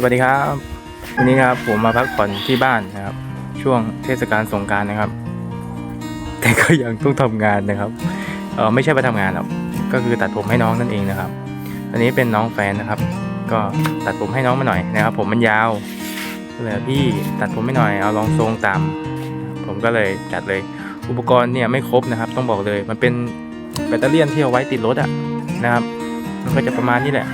สวัสดีครับ วันนี้ครับผมมาพักผ่อนที่บ้านนะครับ ช่วงเทศกาลสงการนะครับ แต่ก็ยังต้องทำงานนะครับเออไม่ใช่ไปทำงานหรอกก็คือตัดผมให้น้องนั่นเองนะครับ อันนี้เป็นน้องแฟนนะครับ ก็ตัดผมให้น้องมาหน่อยนะครับ ผมมันยาวเลยพี่ตัดผมให้หน่อยเอาลองทรงตามผมก็เลยจัดเลย อุปกรณ์เนี่ยไม่ครบนะครับ ต้องบอกเลยมันเป็นแบตเตอรี่ยนที่เอาไว้ติดรถอะนะครับ มันก็จะประมาณนี้แหละ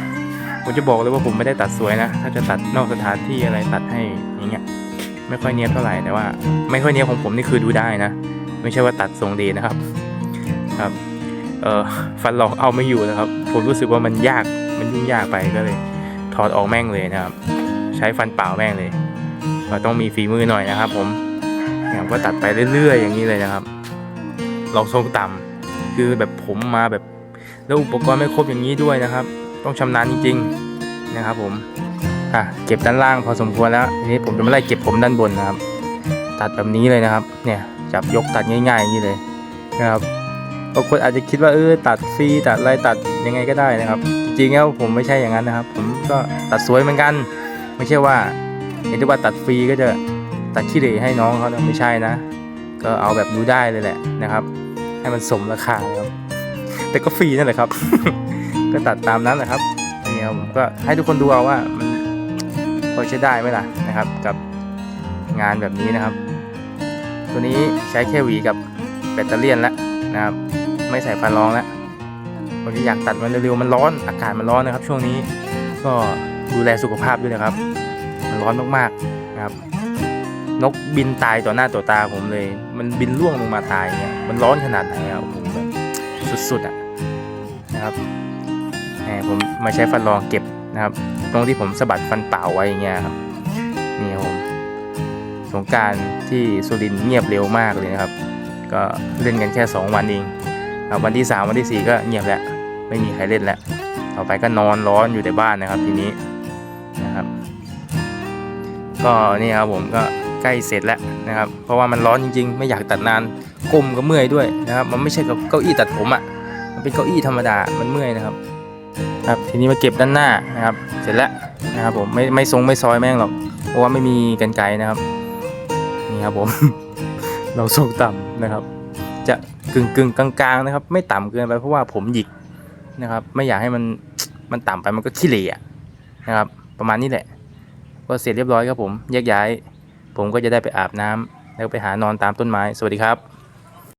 ผมจะบอกเลยว่าผมไม่ได้ตัดสวยนะ ถ้าจะตัดนอกสถานที่อะไรตัดให้อย่างเงี้ยไม่ค่อยเนี้ยบเท่าไหร่แต่ว่า ไม่ค่อยเนี้ยบของผมนี่คือดูได้นะ ไม่ใช่ว่าตัดทรงดีนะครับครับเออฟันหลอกเอาไม่อยู่นะครับ ผมรู้สึกว่ามันยากมันยุ่งยากไปก็เลย ถอดออกแม่งเลยนะครับ ใช้ฟันเปล่าแม่งเลยเราต้องมีฝีมือหน่อยนะครับ ผมเนี่ยผมก็ตัดไปเรื่อยๆ อย่างนี้เลยนะครับลองทรงต่ำคือแบบผมมาแบบแล้วอุปกรณ์ไม่ครบอย่างนี้ด้วยนะครับ ต้องชำนาญจริง ๆนะครับผมอะเก็บด้านล่างพอสมควรแล้วทีนี้ผมจะมาไล่เก็บผมด้านบนนะครับ ตัดแบบนี้เลยนะครับ เนี่ยจับยกตัดง่ายๆอย่างนี้เลยนะครับบางคนอาจจะคิดว่าเออตัดฟรีตัดอะไรตัดยังไงก็ได้นะครับ จริงๆแล้วผมไม่ใช่อย่างนั้นนะครับ ผมก็ตัดสวยเหมือนกัน ไม่ใช่ว่าเห็นได้ว่าตัดฟรีก็จะตัดขี้เหร่ให้น้องเขานะไม่ใช่นะ ก็เอาแบบดูได้เลยแหละนะครับ ให้มันสมราคาครับแต่ก็ฟรีนั่นแหละครับ ก็ตัดตามนั้นแหละครับนี่ครับผมก็ให้ทุกคนดูเอาว่ามันพอใช้ได้ไหมล่ะนะครับ กับงานแบบนี้นะครับ ตัวนี้ใช้แค่หวีกับแบตเตอรี่แล้วนะครับ ไม่ใส่ฟันรองแล้ววันนี้อยากตัดมันเร็วๆมันร้อนอากาศมันร้อนนะครับ ช่วงนี้ก็ดูแลสุขภาพด้วยนะครับ มันร้อนมากๆนะครับ นกบินตายต่อหน้าต่อตาผมเลย มันบินล่วงลงมาตายเนี่ยมันร้อนขนาดไหนอะโอ้โหแบบสุดๆอะนะครับ ผมมาใช้ฟันรองเก็บนะครับ ตรงที่ผมสะบัดฟันเปล่าไว้อย่างเงี้ยครับนี่ครับผมสงการที่สุรินเงียบเร็วมากเลยนะครับ ก็เล่นกันแค่ 2 วันเองครับวันที่ 3 วันที่ 4 ก็เงียบแล้ว ไม่มีใครเล่นแล้ว ต่อไปก็นอนร้อนอยู่ในบ้านนะครับทีนี้นะครับ ก็นี่ครับผมก็ใกล้เสร็จแล้วนะครับ เพราะว่ามันร้อนจริงๆ ไม่อยากตัดนานก้มก็เมื่อยด้วยนะครับ มันไม่ใช่กับเก้าอี้ตัดผมอะ่ะมันเป็นเก้าอี้ธรรมดามันเมื่อยนะครับ ครับทีนี้มาเก็บด้านหน้านะครับเสร็จแล้วนะครับผมไม่ไม่ทรงไม่ซอยแม่งหรอกเพราะว่าไม่มีกันไกนะครับนี่ครับผม เราทรงต่ำนะครับ จะกึ่งกึ่งกลางๆนะครับ ไม่ต่ำเกินไปเพราะว่าผมหยิกนะครับ ไม่อยากให้มันมันต่ำไปมันก็ขี้เหร่นะครับ ประมาณนี้แหละ ก็เสร็จเรียบร้อยครับผมแยกย้าย ผมก็จะได้ไปอาบน้ำแล้วไปหานอนตามต้นไม้ สวัสดีครับ